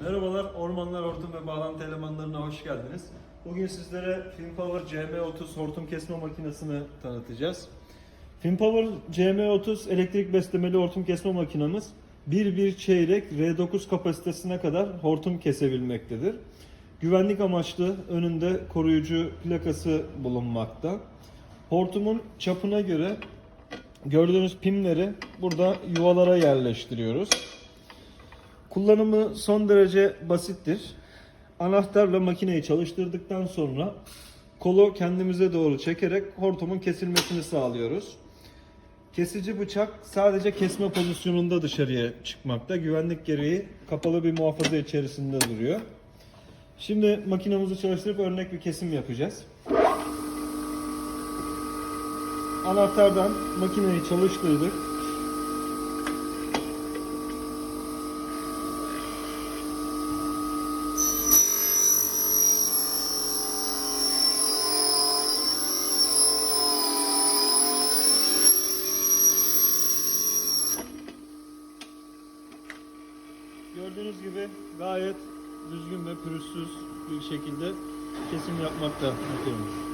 Merhabalar, Ormanlar Hortum ve Bağlantı Elemanlarına hoş geldiniz. Bugün sizlere FinPower CM30 hortum kesme makinesini tanıtacağız. FinPower CM30 elektrik beslemeli hortum kesme makinamız 1-1 çeyrek R9 kapasitesine kadar hortum kesebilmektedir. Güvenlik amaçlı önünde koruyucu plakası bulunmakta. Hortumun çapına göre gördüğünüz pimleri burada yuvalara yerleştiriyoruz. Kullanımı son derece basittir. Anahtarla makineyi çalıştırdıktan sonra kolu kendimize doğru çekerek hortumun kesilmesini sağlıyoruz. Kesici bıçak sadece kesme pozisyonunda dışarıya çıkmakta. Güvenlik gereği kapalı bir muhafaza içerisinde duruyor. Şimdi makinemizi çalıştırıp örnek bir kesim yapacağız. Anahtardan makineyi çalıştırdık. Gördüğünüz gibi gayet düzgün ve pürüzsüz bir şekilde kesim yapmakta makinemiz.